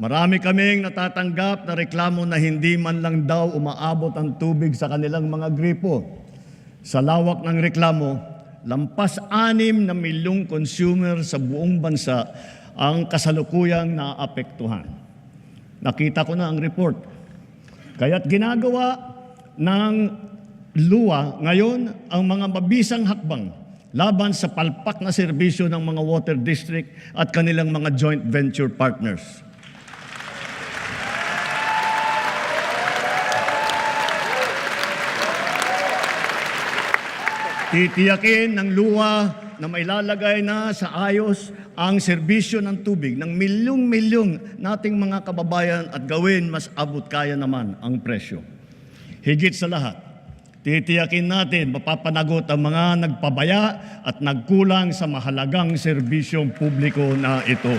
marami kaming natatanggap na reklamo na hindi man lang daw umaabot ang tubig sa kanilang mga gripo. Sa lawak ng reklamo, lampas anim na milyong consumer sa buong bansa ang kasalukuyang naapektuhan. Nakita ko na ang report. Kaya't ginagawa ng luwa ngayon ang mga mabisang hakbang laban sa palpak na serbisyo ng mga water district at kanilang mga joint venture partners. Titiyakin ng luwa na mailalagay na sa ayos ang serbisyo ng tubig ng milyong-milyong nating mga kababayan at gawin mas abot kaya naman ang presyo. Higit sa lahat, titiyakin natin mapapanagot ang mga nagpabaya at nagkulang sa mahalagang serbisyong publiko na ito.